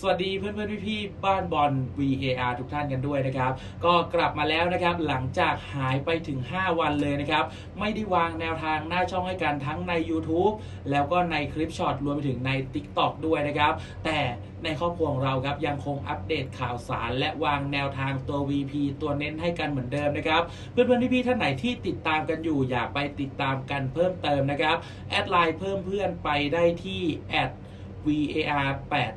สวัสดีเพื่อนเพื่อนๆพี่บ้านบอล VAR ทุกท่านกันด้วยนะครับ ก็กลับมาแล้วนะครับหลังจากหายไปถึง 5 วันเลยนะครับ ไม่ได้วางแนวทางหน้าช่องให้กันทั้งใน YouTube แล้วก็ในคลิปช็อตรวมไปถึงใน TikTok ด้วยนะครับ แต่ในครอบครัวของเราครับยังคงอัปเดตข่าวสาร และวางแนวทางตัว VP ตัวเน้นให้กันเหมือนเดิมนะครับ เพื่อนเพื่อนๆพี่ท่านไหนที่ติดตามกันอยู่อยากไปติดตามกันเพิ่มเติมนะครับแอดไลน์เพิ่มเพื่อนไปได้ที่แอด VAR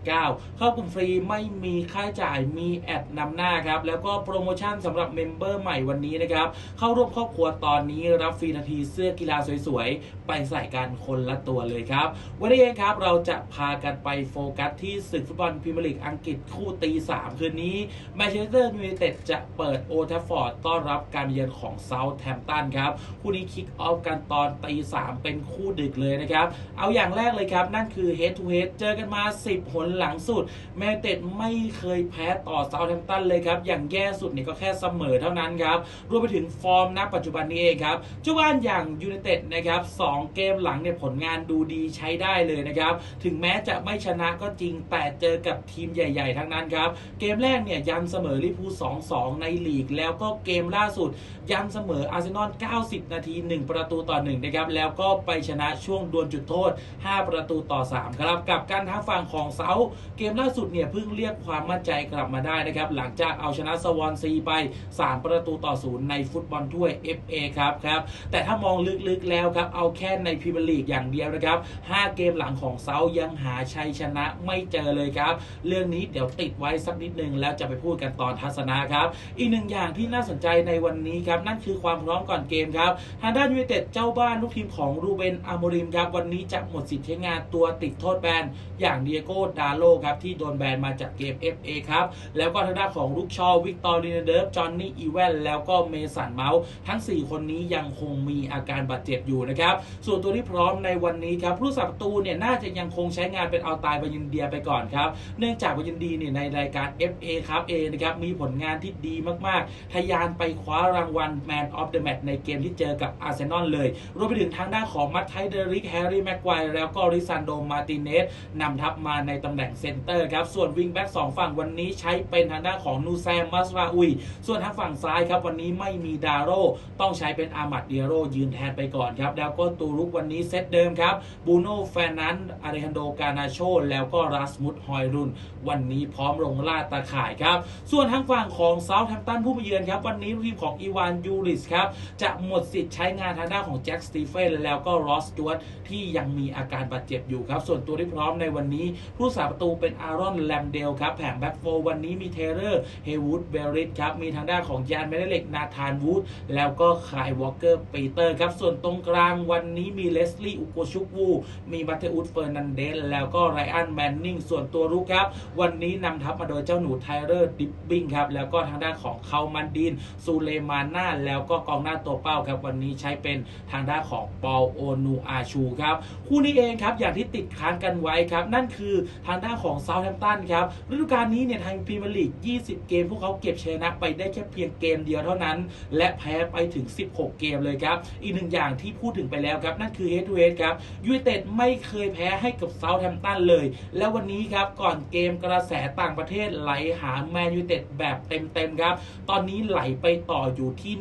89เข้ากลุ่มฟรีไม่มีค่าใช้จ่ายมีแอดนำหน้าครับ แล้วก็โปรโมชั่นสำหรับเมมเบอร์ใหม่วันนี้นะครับ เข้าร่วมครอบครัวตอนนี้รับฟรีนาทีเสื้อกีฬาสวยๆ ไปใส่กันคนละตัวเลยครับ วันนี้เองครับเราจะพากันไปโฟกัสที่ศึกฟุตบอลพรีเมียร์ลีกอังกฤษคู่ตี 3 คืนนี้แมนเชสเตอร์ยูไนเต็ดจะเปิดโอทัฟฟอร์ดต้อนรับการเยือนของเซาท์แฮมป์ตันครับคู่นี้คิกออฟกันตอนตี3เป็นคู่ดึกเลยนะครับ เอาอย่างแรกเลยครับ นั่นคือ head to head เจอกันมา 10หนหลังสุด แมนเต็ดไม่เคยแพ้ต่อเซาท์แฮมป์ตันเลยครับ อย่างแย่สุดเนี่ยก็แค่เสมอเท่านั้นครับ รวมไปถึงฟอร์มณปัจจุบันนี้เองครับเจ้าบ้านอย่างยูไนเต็ดนะครับสองเกมหลังเนี่ยผลงานดูดีใช้ได้เลยนะครับ ถึงแม้จะไม่ชนะก็จริงแต่เจอกับทีมใหญ่ ๆ ทั้งนั้นครับ เกมแรกเนี่ยยันเสมอลิเวอร์พูล2-2 ในลีก แล้วก็เกมล่าสุด ยันเสมออาร์เซนอล 90 นาที 1 ประตูต่อ1นะครับแล้วก็ไปชนะช่วงดวลจุดโทษ 5 ประตูต่อ 3 ครับกับการทางฝั่งของเซาเกมล่าสุดเนี่ยเพิ่งเรียกความมั่นใจกลับมาได้นะครับ หลังจากเอาชนะสวอนซีไป 3 ประตูต่อ0ในฟุตบอลถ้วย FA ครับครับแต่ถ้ามองลึกๆแล้วครับ เอาแค่ในพรีเมียร์ลีกอย่างเดียวนะครับ 5 เกมหลังของเซายังหาชัยชนะไม่เจอเลยครับ เรื่องนี้เดี๋ยวติดไว้สักนิดนึงแล้วจะไปพูดกันตอนทัศนะครับ อีกหนึ่งอย่างที่น่าสนใจในวันนี้ครับนั่นคือความพร้อมก่อนเกมครับทางด้ายูไนเต็ดเจ้าบ้านลูกทีมของรูเบนอาโมริมครับวันนี้จะหมดสิทธิ์ใช้งานตัวติดโทษแบนอย่างเดียโก้ดาโลครับที่โดนแบนมาจากเกม FA ครับแล้วก็ทางด้านของลูกชอวิกตอรีนเดิร์ฟจอห์นนี่อีแวนแล้วก็เมสันเมาส์ทั้ง 4 คนนี้ยังคงมีอาการบาดเจ็บอยู่นะครับส่วนตัวที่พร้อมในวันนี้ครับผู้สับประตูเนี่ยน่าจะยังคงใช้งานเป็นเอาตายบายินเดียไปก่อนครับเนื่องจากบายินดีเนี่ยในรายการ FA ครับเอนะครับมีผลงานที่ดีมากๆทะยานไปคว้ารางวัล Man of the Match ในเกมที่เจอกับอาร์เซนอลเลย รวมไปถึงทางด้านของมัตไทเดริกแฮร์รี่แม็กควแล้วก็ริซันโดมาติเนสนำทัพมาในตำแหน่งเซนเตอร์ครับ ส่วนวิงแบ็กสองฝั่งวันนี้ใช้เป็นทางด้านของนูแซมมัสราอุย ส่วนทางฝั่งซ้ายครับวันนี้ไม่มีดาโรต้องใช้เป็นอามัดเดียโรยืนแทนไปก่อนครับ แล้วก็ตูรุกวันนี้เซตเดิมครับบูโน่แฟนันอาริฮันโดกานาโช แล้วก็รัสมุดฮอยรุน วันนี้พร้อมลงล่าตาข่ายครับ ส่วนทางฝั่งของเซาท์แฮมป์ตันผู้มาเยือนครับวันนี้ทีมของอีวานยูริสครับจะหมดสิทธิ์ใช้งานทางด้านของแจ็คสตีเฟนแล้วก็รอสจวตที่ยังมีอาการบาดเจ็บอยู่ครับส่วนตัวที่พร้อมในวันนี้ผู้สาประตูเป็นอารอนแลมเดลครับแผงแบ็กโฟร์วันนี้มีเทเลอร์เฮวูดเบริสครับมีทางด้านของยานเมเดเล็กนาธานวูดแล้วก็คายวอลเกอร์ปีเตอร์ครับส่วนตรงกลางวันนี้มีเลสลี่อุโกชุกวูมีมาเทอุสเฟอร์นันเดสแล้วก็ไรอันแมนนิงส่วนตัวรุกครับ วันนี้นำทัพมาโดยเจ้าหนูไทเลอร์ดิปบิงครับแล้วก็ทางด้านของเขามันดินซูเลมาน่าแล้วก็กองหน้าตัวเป้าครับวันนี้ใช้เป็นทางด้านของปอลโอนูอาชูครับคู่นี้เองครับอย่างที่ติดค้างกันไว้ครับ นั่นคือทางด้านของเซาท์แฮมป์ตันครับฤดูกาลนี้เนี่ยทางพรีเมียร์ลีก 20 เกม พวกเขาเก็บชนะไปได้แค่เพียงเกมเดียวเท่านั้น และแพ้ไปถึง 16 เกมเลยครับ อีกหนึ่งอย่างที่พูดถึงไปแล้วครับ นั่นคือ head to head ครับยูไนเต็ดไม่เคยแพ้ให้กับเซาท์แฮมป์ตันเลย แล้ววันนี้ครับก่อนเกมกระแสต่างประเทศไหลหาแมนยูไนเต็ดแบบเต็มๆครับ ตอนนี้ไหลไปต่ออยู่ที่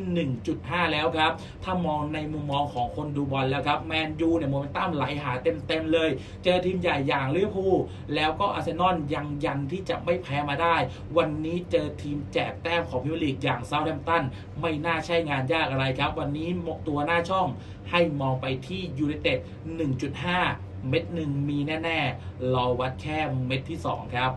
1.5 แล้วครับ ถ้ามองในมุมมองของคนดูบอลแล้วครับแมนยูเนี่ยโมเมนตัมไหลหาเต็มๆเลย เจอทีมใหญ่อย่างลิเวอร์พูลแล้วก็อาร์เซนอลยังยันที่จะไม่แพ้มาได้ วันนี้เจอทีมแจกแต้มของพิวร์ลีกอย่างเซาท์แฮมป์ตันไม่น่าใช่งานยากอะไรครับ วันนี้ตัวหน้าช่องให้มองไปที่ยูไนเต็ด1.5 เม็ดหนึ่งมีแน่ ๆ รอวัดแค่เม็ดที่ 2 ครับ